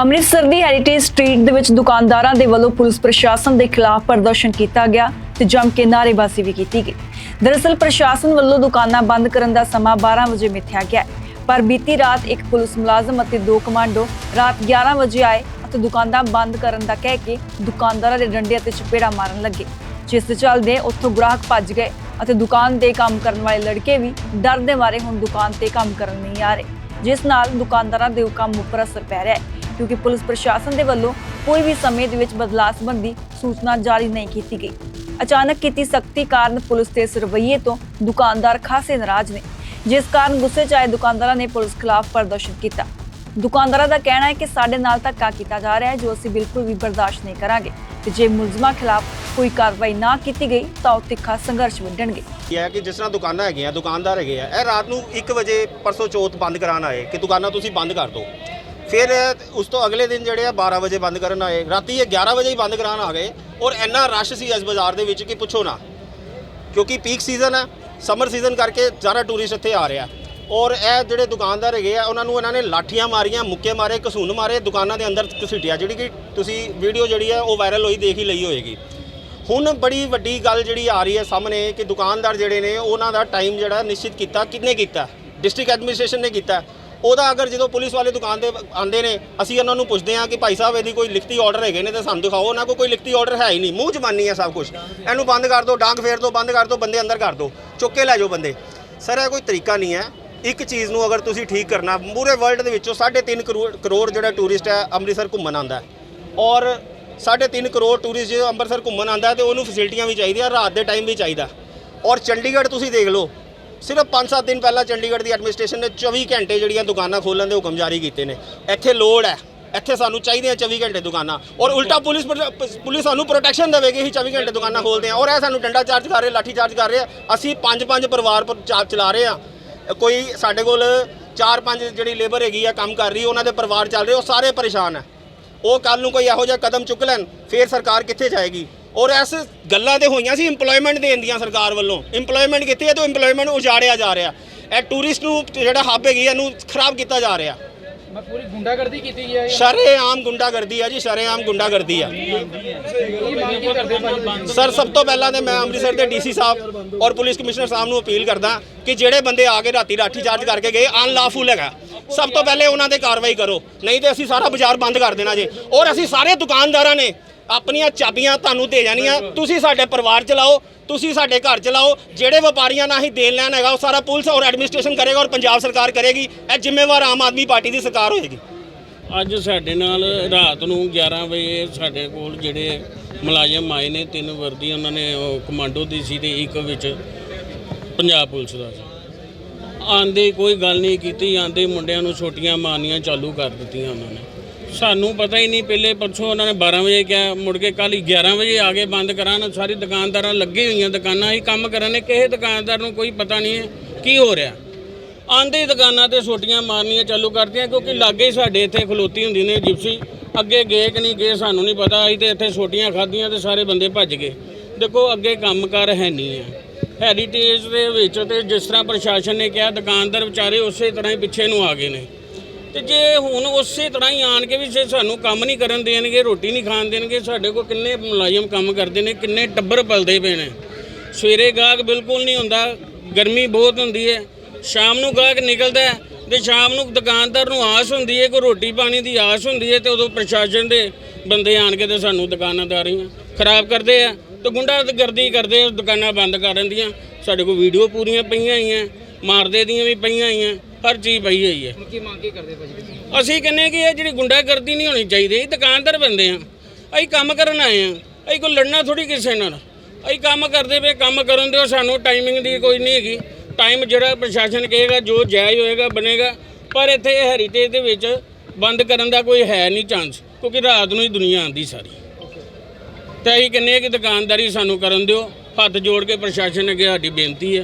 ਅੰਮ੍ਰਿਤਸਰ ਦੀ heritage street ਦੇ ਵਿੱਚ ਦੁਕਾਨਦਾਰਾਂ ਦੇ ਵੱਲੋਂ ਪੁਲਿਸ ਪ੍ਰਸ਼ਾਸਨ ਦੇ ਖਿਲਾਫ ਪ੍ਰਦਰਸ਼ਨ ਕੀਤਾ ਗਿਆ ਤੇ ਜੰਮ ਕੇ ਨਾਅਰੇਬਾਜ਼ੀ ਵੀ ਕੀਤੀ ਗਈ। ਦਰਅਸਲ ਪ੍ਰਸ਼ਾਸਨ ਵੱਲੋਂ ਦੁਕਾਨਾਂ ਬੰਦ ਕਰਨ ਦਾ ਸਮਾਂ 12 ਵਜੇ ਮਿੱਥਿਆ ਗਿਆ, ਪਰ ਬੀਤੀ ਰਾਤ ਇੱਕ ਪੁਲਿਸ ਮੁਲਾਜ਼ਮ ਅਤੇ ਦੋ ਕਮਾਂਡੋ ਰਾਤ 11 ਵਜੇ ਆਏ ਅਤੇ ਦੁਕਾਨਾਂ ਬੰਦ ਕਰਨ ਦਾ ਕਹਿ ਕੇ ਦੁਕਾਨਦਾਰਾਂ ਦੇ ਡੰਡੇ ਅਤੇ ਚਪੇੜਾ ਮਾਰਨ ਲੱਗੇ, ਜਿਸ ਦੇ ਚੱਲਦੇ ਉੱਥੋਂ ਗ੍ਰਾਹਕ ਭੱਜ ਗਏ ਅਤੇ ਦੁਕਾਨ ਦੇ ਕੰਮ ਕਰਨ ਵਾਲੇ ਲੜਕੇ ਵੀ ਡਰ ਦੇ ਮਾਰੇ ਹੁਣ ਦੁਕਾਨ ਤੇ ਕੰਮ ਕਰਨ ਨਹੀਂ ਆ ਰਹੇ, ਜਿਸ ਨਾਲ ਦੁਕਾਨਦਾਰਾਂ ਦੇ ਕੰਮ ਉੱਪਰ ਅਸਰ ਪੈ ਰਿਹਾ ਹੈ। ਕਿਉਂਕਿ ਪੁਲਿਸ ਪ੍ਰਸ਼ਾਸਨ ਦੇ ਵੱਲੋਂ ਕੋਈ ਵੀ ਸਮੇਂ ਦੇ ਵਿੱਚ ਬਦਲਾਅ ਸੰਬੰਧੀ ਸੂਚਨਾ ਜਾਰੀ ਨਹੀਂ ਕੀਤੀ ਗਈ। ਅਚਾਨਕ ਕੀਤੀ ਸਖਤੀ ਕਾਰਨ ਪੁਲਿਸ ਦੇ ਇਸ ਰਵੱਈਏ ਤੋਂ ਦੁਕਾਨਦਾਰ ਖਾਸੇ ਨਾਰਾਜ਼ ਨੇ, ਜਿਸ ਕਾਰਨ ਗੁੱਸੇ 'ਚ ਆਏ ਦੁਕਾਨਦਾਰਾਂ ਨੇ ਪੁਲਿਸ ਖਿਲਾਫ ਪ੍ਰਦਰਸ਼ਨ ਕੀਤਾ। ਦੁਕਾਨਦਾਰਾਂ ਦਾ ਕਹਿਣਾ ਹੈ ਕਿ ਸਾਡੇ ਨਾਲ ਧੱਕਾ ਕੀਤਾ ਜਾ ਰਿਹਾ ਹੈ, ਜੋ ਅਸੀਂ ਬਿਲਕੁਲ ਵੀ ਬਰਦਾਸ਼ਤ ਨਹੀਂ ਕਰਾਂਗੇ ਤੇ ਜੇ ਮੁਲਜ਼ਮਾਂ ਖਿਲਾਫ ਕੋਈ ਕਾਰਵਾਈ ਨਾ ਕੀਤੀ ਗਈ, ਤਾਂ ਉਹ ਤਿੱਖਾ ਸੰਘਰਸ਼ ਵਿੱਢਣਗੇ। ਇਹ ਹੈ ਕਿ ਜਿਸ ਤਰ੍ਹਾਂ ਦੁਕਾਨਾਂ ਹੈਗੀਆਂ, ਦੁਕਾਨਦਾਰ ਹੈਗੇ ਆ, ਇਹ ਰਾਤ ਨੂੰ 1 ਵਜੇ ਪਰਸੋਂ ਚੌਥ ਬੰਦ ਕਰਾਉਣ ਆਏ ਕਿ ਦੁਕਾਨਾਂ ਤੁਸੀਂ ਬੰਦ ਕਰ ਦਿਓ। ਫਿਰ ਉਸ ਤੋਂ ਅਗਲੇ ਦਿਨ ਜਿਹੜੇ ਆ 12 ਵਜੇ ਬੰਦ ਕਰਨ ਆਏ। ਰਾਤੀ ਇਹ 11 ਵਜੇ ਹੀ ਬੰਦ ਕਰਾਉਣ ਆ ਗਏ। ਔਰ ਇੰਨਾ ਰਸ਼ ਸੀ ਇਸ ਬਾਜ਼ਾਰ ਦੇ ਵਿੱਚ ਕਿ ਪੁੱਛੋ ਨਾ। ਕਿਉਂਕਿ ਪੀਕ ਸੀਜ਼ਨ ਹੈ ਸਮਰ ਸੀਜ਼ਨ ਕਰਕੇ ਜ਼ਿਆਦਾ ਟੂਰਿਸਟ ਇੱਥੇ ਆ ਰਿਹਾ। ਔਰ ਇਹ ਜਿਹੜੇ ਦੁਕਾਨਦਾਰ ਹੈਗੇ ਆ, ਉਹਨਾਂ ਨੂੰ ਇਹਨਾਂ ਨੇ ਲਾਠੀਆਂ ਮਾਰੀਆਂ, ਮੁੱਕੇ ਮਾਰੇ, ਕਸੂਨ ਮਾਰੇ, ਦੁਕਾਨਾਂ ਦੇ ਅੰਦਰ ਘਸੀਟਿਆ, ਜਿਹੜੀ ਕਿ ਤੁਸੀਂ ਵੀਡੀਓ ਜਿਹੜੀ ਹੈ ਉਹ ਵਾਇਰਲ ਹੋਈ, ਦੇਖ ਹੀ ਲਈ ਹੋਏਗੀ। ਹੁਣ ਬੜੀ ਵੱਡੀ ਗੱਲ ਜਿਹੜੀ ਆ ਰਹੀ ਹੈ ਸਾਹਮਣੇ ਕਿ ਦੁਕਾਨਦਾਰ ਜਿਹੜੇ ਨੇ, ਉਹਨਾਂ ਦਾ ਟਾਈਮ ਜਿਹੜਾ ਨਿਸ਼ਚਿਤ ਕੀਤਾ ਕਿੰਨੇ ਕੀਤਾ? ਡਿਸਟ੍ਰਿਕਟ ਐਡਮਿਨਿਸਟ੍ਰੇਸ਼ਨ ਨੇ ਕੀਤਾ। ਉਹਦਾ ਅਗਰ ਜਦੋਂ ਪੁਲਿਸ ਵਾਲੇ ਦੁਕਾਨ 'ਤੇ ਆਂਦੇ ਨੇ, ਅਸੀਂ ਉਹਨਾਂ ਨੂੰ ਪੁੱਛਦੇ ਹਾਂ ਕਿ ਭਾਈ ਸਾਹਿਬ ਇਹਦੀ ਕੋਈ ਲਿਖਤੀ ਆਰਡਰ ਹੈਗੇ ਨੇ ਤਾਂ ਸਾਨੂੰ ਦਿਖਾਓ, ਉਹਨਾਂ ਕੋਲ ਕੋਈ ਲਿਖਤੀ ਆਰਡਰ ਹੈ ਹੀ ਨਹੀਂ। ਮੂੰਹ ਜਮਾਨੀ ਹੈ ਸਭ ਕੁਝ ਇਹਨੂੰ ਬੰਦ ਕਰ ਦਿਓ ਡਾਂਗ ਫੇਰ ਦਿਓ ਬੰਦ ਕਰ ਦਿਓ ਬੰਦੇ ਅੰਦਰ ਕਰ ਦਿਓ ਚੁੱਕ ਕੇ ਲੈ ਜਾਓ ਬੰਦੇ। ਸਰ, ਇਹ ਕੋਈ ਤਰੀਕਾ ਨਹੀਂ ਹੈ। ਇੱਕ ਚੀਜ਼ ਨੂੰ ਅਗਰ ਤੁਸੀਂ ਠੀਕ ਕਰਨਾ, ਪੂਰੇ ਵਰਲਡ ਦੇ ਵਿੱਚੋਂ 3.5 ਕਰੋੜ ਕਰੋੜ ਜਿਹੜਾ ਟੂਰਿਸਟ ਹੈ ਅੰਮ੍ਰਿਤਸਰ ਘੁੰਮਣ ਆਉਂਦਾ ਹੈ। ਔਰ 3.5 ਕਰੋੜ ਟੂਰਿਸਟ ਜਦੋਂ ਅੰਮ੍ਰਿਤਸਰ ਘੁੰਮਣ ਆਉਂਦਾ ਹੈ ਤੇ ਉਹਨੂੰ ਫੈਸਿਲਿਟੀਆਂ ਵੀ ਚਾਹੀਦੀਆਂ, ਰਾਤ ਦੇ ਟਾਈਮ ਵੀ ਚਾਹੀਦਾ। ਔਰ ਚੰਡੀਗੜ੍ਹ ਤੁਸੀਂ ਦੇਖ ਲਓ ਸਿਰਫ 5-7 ਦਿਨ ਪਹਿਲਾਂ ਚੰਡੀਗੜ੍ਹ ਦੀ ਐਡਮਿਨਿਸਟ੍ਰੇਸ਼ਨ ਨੇ 24 ਘੰਟੇ ਜਿਹੜੀਆਂ ਦੁਕਾਨਾਂ ਖੋਲਣ ਦੇ ਹੁਕਮ ਜਾਰੀ ਕੀਤੇ ਨੇ। ਇੱਥੇ ਲੋੜ ਹੈ। ਇੱਥੇ ਸਾਨੂੰ ਚਾਹੀਦੀਆਂ 24 ਘੰਟੇ ਦੁਕਾਨਾਂ। ਔਰ ਉਲਟਾ ਪੁਲਿਸ ਪੁਲਿਸ ਸਾਨੂੰ ਪ੍ਰੋਟੈਕਸ਼ਨ ਦੇਵੇਗੀ ਅਸੀਂ 24 ਘੰਟੇ ਦੁਕਾਨਾਂ ਖੋਲਦੇ ਹਾਂ। ਔਰ ਇਹ ਸਾਨੂੰ ਡੰਡਾ ਚਾਰਜ ਕਰ ਰਹੇ, ਲਾਠੀ ਚਾਰਜ ਕਰ ਰਹੇ ਆ। ਅਸੀਂ ਪੰਜ ਪੰਜ ਪਰਿਵਾਰ ਪਰ ਚਾ- ਚਲਾ ਰਹੇ ਆ ਕੋਈ ਸਾਡੇ ਕੋਲ ਚਾਰ ਪੰਜ ਜਿਹੜੀ ਲੇਬਰ ਹੈਗੀ ਆ, ਕੰਮ ਕਰ ਰਹੀ, ਉਹਨਾਂ ਦੇ ਪਰਿਵਾਰ ਚੱਲ ਰਹੇ, ਉਹ ਸਾਰੇ ਪਰੇਸ਼ਾਨ ਆ। ਉਹ ਕੱਲ ਨੂੰ ਕੋਈ ਇਹੋ ਜਿਹਾ ਕਦਮ ਚੁੱਕ ਲੈਣ, ਫੇਰ ਸਰਕਾਰ ਕਿੱਥੇ ਜਾਏਗੀ? ਔਰ ਇਸ ਗੱਲਾਂ ਤੇ ਹੋਈਆਂ ਸੀ EMPLOYMENT ਦੇਣ ਦੀਆਂ ਸਰਕਾਰ ਵੱਲੋਂ। EMPLOYMENT ਕਿੱਥੇ ਹੈ ਤੇ EMPLOYMENT ਉਜਾੜਿਆ ਜਾ ਰਿਹਾ। ਇਹ ਟੂਰਿਸਟ ਨੂੰ ਜਿਹੜਾ ਹੱਬ ਹੈਗੀ ਇਹਨੂੰ ਖਰਾਬ ਕੀਤਾ ਜਾ ਰਿਹਾ। ਮੈਂ ਪੂਰੀ ਗੁੰਡਾਗਰਦੀ ਕੀਤੀ ਹੈ ਸ਼ਰੇਆਮ ਗੁੰਡਾਗਰਦੀ ਆ ਜੀ ਸ਼ਰੇਆਮ ਗੁੰਡਾਗਰਦੀ ਭਾਜੀ? ਸਰ ਸਭ ਤੋਂ ਪਹਿਲਾਂ ਤੇ ਮੈਂ ਅੰਮ੍ਰਿਤਸਰ ਦੇ ਡੀਸੀ ਸਾਹਿਬ ਔਰ ਪੁਲਿਸ ਕਮਿਸ਼ਨਰ ਸਾਹਿਬ ਨੂੰ ਅਪੀਲ ਕਰਦਾ ਕਿ ਜਿਹੜੇ ਬੰਦੇ ਆ ਕੇ ਰਾਤੀ ਲਾਠੀ ਚਾਰਜ ਕਰਕੇ ਗਏ ਅਨਲਾਫੁਲ ਹੈਗਾ। ਸਭ ਤੋਂ ਪਹਿਲੇ ਉਹਨਾਂ ਤੇ ਕਾਰਵਾਈ ਕਰੋ। ਨਹੀਂ ਤੇ ਅਸੀਂ ਸਾਰਾ ਬਾਜ਼ਾਰ ਬੰਦ ਕਰ ਦੇਣਾ ਜੇ। ਔਰ ਅਸੀਂ ਸਾਰੇ ਦੁਕਾਨਦਾਰਾਂ ਨੇ ਆਪਣੀਆਂ ਚਾਬੀਆਂ ਤੁਹਾਨੂੰ ਦੇ ਜਾਣੀਆਂ। ਤੁਸੀਂ ਸਾਡੇ ਪਰਿਵਾਰ ਚਲਾਓ ਤੁਸੀਂ ਸਾਡੇ ਘਰ ਚਲਾਓ। ਜਿਹੜੇ ਵਪਾਰੀਆਂ ਨਾਲ ਹੀ ਦੇਣ ਲੈਣ ਹੈਗਾ ਉਹ ਸਾਰਾ ਪੁਲਿਸ ਔਰ ਐਡਮਿਨਿਸਟ੍ਰੇਸ਼ਨ ਕਰੇਗਾ ਔਰ ਪੰਜਾਬ ਸਰਕਾਰ ਕਰੇਗੀ। ਇਹ ਜ਼ਿੰਮੇਵਾਰ ਆਮ ਆਦਮੀ ਪਾਰਟੀ ਦੀ ਸਰਕਾਰ ਹੋਏਗੀ। ਅੱਜ ਸਾਡੇ ਨਾਲ ਰਾਤ ਨੂੰ 11 ਵਜੇ ਸਾਡੇ ਕੋਲ ਜਿਹੜੇ ਮੁਲਾਜ਼ਮ ਆਏ ਨੇ ਤਿੰਨ ਵਰਦੀ ਉਹਨਾਂ ਨੇ ਉਹ ਕਮਾਂਡੋ ਦੀ ਸੀ ਤੇ ਇੱਕ ਵਿੱਚ ਪੰਜਾਬ ਪੁਲਿਸ ਦਾ ਸੀ। ਆਂਦੇ ਕੋਈ ਗੱਲ ਨਹੀਂ ਕੀਤੀ ਆਂਦੇ ਮੁੰਡਿਆਂ ਨੂੰ ਛੋਟੀਆਂ ਮਾਰਨੀਆਂ ਚਾਲੂ ਕਰ ਦਿੱਤੀਆਂ ਉਹਨਾਂ ਨੇ। ਸਾਨੂੰ ਪਤਾ ਹੀ ਨਹੀਂ, ਪਹਿਲੇ ਪਰਸੋਂ ਉਹਨਾਂ ਨੇ 12 ਵਜੇ ਕਿਹਾ, ਮੁੜ ਕੇ ਕੱਲ 11 ਵਜੇ ਆ ਕੇ ਬੰਦ ਕਰਾਉਣ, ਸਾਰੀ ਦੁਕਾਨਦਾਰਾਂ ਲੱਗੇ ਹੋਈਆਂ ਦੁਕਾਨਾਂ ਹੀ ਕੰਮ ਕਰਨ ਨੇ, ਕਿਸੇ ਦੁਕਾਨਦਾਰ ਨੂੰ ਕੋਈ ਪਤਾ ਨਹੀਂ ਹੈ ਕੀ ਹੋ ਰਿਹਾ। ਆਂਦੇ ਦੁਕਾਨਾਂ ਤੇ ਛੋਟੀਆਂ ਮਾਰਨੀਆਂ ਚਾਲੂ ਕਰਦੀਆਂ ਕਿਉਂਕਿ ਲਾਗੇ ਹੀ ਸਾਡੇ ਇੱਥੇ ਖਲੋਤੀ ਹੁੰਦੀ ਨੇ ਜਿਪਸੀ। ਅੱਗੇ ਗਏ ਕਿ ਨਹੀਂ ਗਏ ਸਾਨੂੰ ਨਹੀਂ ਪਤਾ, ਅਸੀਂ ਤੇ ਇੱਥੇ ਛੋਟੀਆਂ ਖਾਧੀਆਂ ਤੇ ਸਾਰੇ ਬੰਦੇ ਭੱਜ ਗਏ। ਦੇਖੋ, ਅੱਗੇ ਕੰਮਕਾਰ ਹੈ ਨਹੀਂ ਹੈ। ਹੈਰੀਟੇਜ ਦੇ ਵਿੱਚ ਤੇ ਜਿਸ ਤਰ੍ਹਾਂ ਪ੍ਰਸ਼ਾਸਨ ਨੇ ਕਿਹਾ, ਦੁਕਾਨਦਾਰ ਵਿਚਾਰੇ ਉਸੇ ਤਰ੍ਹਾਂ ਹੀ ਪਿੱਛੇ ਨੂੰ ਆ ਗਏ ਨੇ। ਤੇ ਜੇ ਹੁਣ ਉਸੇ ਤਰ੍ਹਾਂ ਹੀ ਆਣ ਕੇ ਵੀ ਜੇ ਸਾਨੂੰ ਕੰਮ ਨਹੀਂ ਕਰਨ ਦੇਣਗੇ, ਰੋਟੀ ਨਹੀਂ ਖਾਣ ਦੇਣਗੇ, ਸਾਡੇ ਕੋਲ ਕਿੰਨੇ ਮੁਲਾਜ਼ਮ ਕੰਮ ਕਰਦੇ ਨੇ, ਕਿੰਨੇ ਟੱਬਰ ਪਲਦੇ ਪਏ ਨੇ। ਸਵੇਰੇ ਗਾਹਕ ਬਿਲਕੁਲ ਨਹੀਂ ਹੁੰਦਾ, ਗਰਮੀ ਬਹੁਤ ਹੁੰਦੀ ਹੈ, ਸ਼ਾਮ ਨੂੰ ਗਾਹਕ ਨਿਕਲਦਾ ਹੈ ਤੇ ਸ਼ਾਮ ਨੂੰ ਦੁਕਾਨਦਾਰ ਨੂੰ ਆਸ ਹੁੰਦੀ ਹੈ, ਕੋਈ ਰੋਟੀ ਪਾਣੀ ਦੀ ਆਸ ਹੁੰਦੀ ਹੈ ਤੇ ਉਦੋਂ ਪ੍ਰਸ਼ਾਸਨ ਦੇ ਬੰਦੇ ਆਣ ਕੇ ਤੇ ਸਾਨੂੰ ਦੁਕਾਨਾਂਦਾਰੀਆਂ ਖਰਾਬ ਕਰਦੇ ਆ ਤੇ ਗੁੰਡਾਗਰਦੀ ਕਰਦੇ ਆ, ਦੁਕਾਨਾਂ ਬੰਦ ਕਰਨ ਦੀਆਂ ਸਾਡੇ ਕੋਲ ਵੀਡੀਓ ਪੂਰੀਆਂ ਪਈਆਂ ਹੋਈਆਂ, ਮਾਰਦੇ ਦੀਆਂ ਵੀ ਪਈਆਂ ਹੋਈਆਂ। ਹਰ ਚੀਜ਼ ਪਈ ਹੋਈ ਹੈ। ਕੀ ਮੰਗ ਕੀ ਕਰਦੇ ਭਾਜੀ ਤੁਸੀਂ? ਅਸੀਂ ਕਹਿੰਦੇ ਕਿ ਇਹ ਜਿਹੜੀ ਗੁੰਡਾਗਰਦੀ ਨਹੀਂ ਹੋਣੀ ਚਾਹੀਦੀ ਇਹ ਦੁਕਾਨਦਾਰ ਬੰਦੇ ਆ ਅਸੀਂ ਕੰਮ ਕਰਨ ਆਏ ਆ ਅਸੀਂ ਕੋਈ ਲੜਨਾ ਥੋੜੀ ਕਿਸੇ ਨਾਲ। ਅਸੀਂ ਕੰਮ ਕਰਦੇ ਪਏ ਕੰਮ ਕਰਨ ਦਿਓ ਸਾਨੂੰ ਟਾਈਮਿੰਗ ਦੀ ਕੋਈ ਨਹੀਂ ਹੈਗੀ। ਟਾਈਮ ਜਿਹੜਾ ਪ੍ਰਸ਼ਾਸਨ ਕਹੇਗਾ ਜੋ ਜਾਇਜ਼ ਹੋਏਗਾ ਬਣੇਗਾ। ਪਰ ਇੱਥੇ ਹੈਰੀਟੇਜ ਦੇ ਵਿੱਚ ਬੰਦ ਕਰਨ ਦਾ ਕੋਈ ਹੈ ਨਹੀਂ ਚਾਂਸ ਕਿਉਂਕਿ ਰਾਤ ਨੂੰ ਹੀ ਦੁਨੀਆ ਆਂਦੀ ਸਾਰੀ। ਤੇ ਅਸੀਂ ਕਹਿੰਦੇ ਆ ਕਿ ਦੁਕਾਨਦਾਰੀ ਸਾਨੂੰ ਕਰਨ ਦਿਓ। ਹੱਥ ਜੋੜ ਕੇ ਪ੍ਰਸ਼ਾਸਨ ਅੱਗੇ ਸਾਡੀ ਬੇਨਤੀ ਹੈ।